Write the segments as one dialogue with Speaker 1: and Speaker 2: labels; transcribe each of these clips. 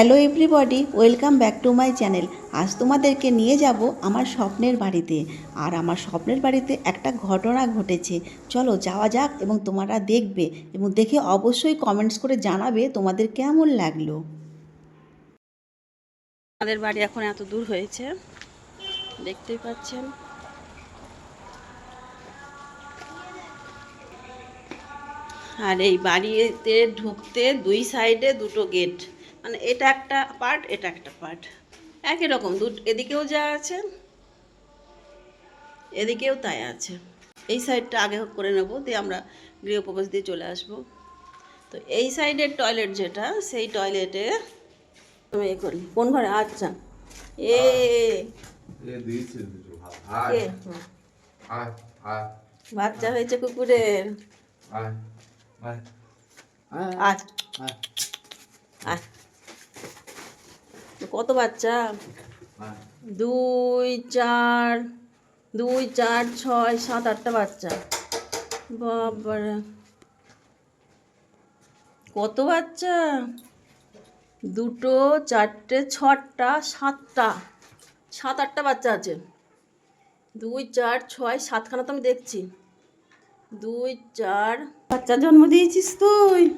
Speaker 1: Hello everybody welcome back to my channel আজ তোমাদেরকে নিয়ে যাব আমার স্বপ্নের বাড়িতে। আর আমার স্বপ্নের বাড়িতে একটা ঘটনা ঘটেছে। চলো যাওয়া যাক এবং তোমরা দেখবে এবং দেখে অবশ্যই কমেন্টস করে জানাবে তোমাদের কেমন লাগল। আমাদের বাড়ি এখন এত দূর হয়েছে। দেখতেই পাচ্ছেন। আর এই বাড়িতে ঢুকতে দুই সাইডে দুটো গেট মানে এটা একটা পার্ট এটা একটা পার্ট একই রকম দু এদিকেও যা আছে এদিকেও তাই আছে। এই সাইডটা আগে করে নেব দিয়ে আমরা গৃহপ্রবেশ দিয়ে চলে আসব। তো এই সাইডের টয়লেট যেটা সেই টয়লেটে আমি এ করি কোন ঘরে? আচ্ছা। এ বাচ্চা হয়েছে কুকুরের।
Speaker 2: আয় আয় আয়।
Speaker 1: আয়।
Speaker 2: আয়।
Speaker 1: আয়। কত বাচ্চা? দুই, চার দুই, চার, ছয়, সাত, আটটা বাচ্চা। বাবারে। কত বাচ্চা? দুটো, চারটে, ছটা, সাতটা। সাত, আটটা বাচ্চা আছে। দুই, চার, ছয়, সাতখানা তো আমি দেখছি। দুই, চার। বাচ্চা জন্ম দিয়েছিস তুই।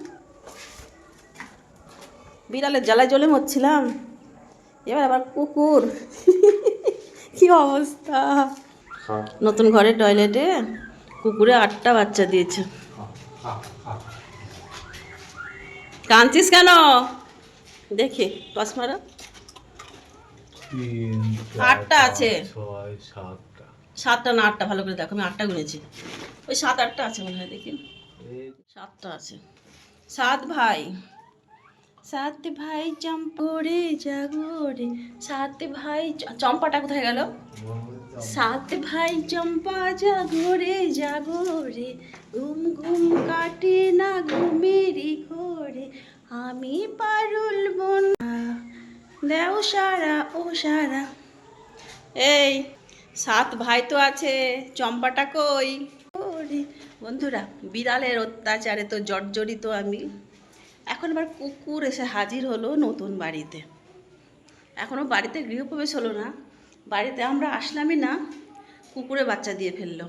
Speaker 1: বিড়ালের জ্বালায় জ্বলে মরছিলাম। এবার আবার কুকুর। কি অবস্থা? নতুন ঘরে টয়লেটে কুকুরে আটটা বাচ্চা দিয়েছে। কাঁদছিস কেন? দেখি টস মারা। আটটা আছে।
Speaker 2: সাতটা।
Speaker 1: না আটটা ভালো করে দেখো আমি আটটা গুনেছি। ওই সাত আটটা আছে মনে হয় দেখি। সাতটা আছে। সাত ভাই। সাত ভাই চম্পরে জাগরে সাত ভাই চম্পাটা কোথায় গেল? সাত ভাই চম্পা জাগরে জাগরে ঘুম ঘুম কাটে না ঘুমেরই ঘরে। আমি পারুল বোন, দেও সারা, ও সারা। এই, সাত ভাই তো আছে, চম্পাটা কই? বন্ধুরা, বিড়ালের অত্যাচারে তো জর্জরিত আমি। এখন আবার কুকুর এসে হাজির হলো নতুন বাড়িতে। এখনও বাড়িতে গৃহপ্রবেশ হলো না। বাড়িতে আমরা আসলামই না কুকুরে বাচ্চা দিয়ে ফেলল।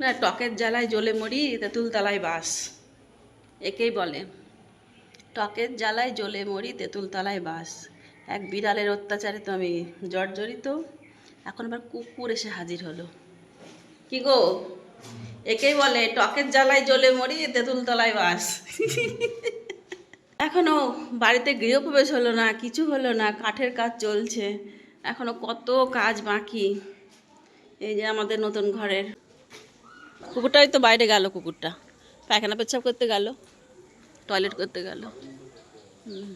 Speaker 1: না, টকের জ্বালায় জ্বলে মরি তেঁতুল তলায় বাস। একেই বলে, টকের জ্বালায় জ্বলে মরি তেঁতুল তলায় বাস। এক বিড়ালের অত্যাচারে তো আমি জর্জরিত। এখন আবার কুকুর এসে হাজির হলো। কি গো? একেই বলে, টকের জ্বালায় জ্বলে মরি, তেঁতুল তলায় বাস। এখনও বাড়িতে গৃহপ্রবেশ হলো না, কিছু হলো না, কাঠের কাজ চলছে। এখনও কত কাজ বাকি। এই যে আমাদের নতুন ঘরের। কুকুরটাই তো বাইরে গেল, কুকুরটা। পায়খানা পেচ্ছাপ করতে গেল, টয়লেট করতে গেল। হুম।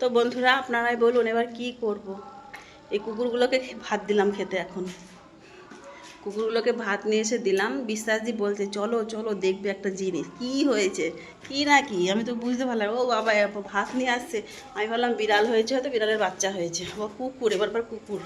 Speaker 1: তো বন্ধুরা, আপনারাই বলুন এবার কি করব। এই কুকুরগুলোকে ভাত দিলাম খেতে এখন। কুকুরগুলোকে ভাত নিয়ে এসে দিলাম। বিশ্বাসজি বলছে, চলো চলো, দেখবে একটা জিনিস। কি হয়েছে? কি না কি? আমি তো বুঝতে পারলাম ও বাবা ভাত নিয়ে আসছে। আমি ভাবলাম বিড়াল হয়েছে, হয়তো বিড়ালের বাচ্চা হয়েছে। ও কুকুর, এবার কুকুর।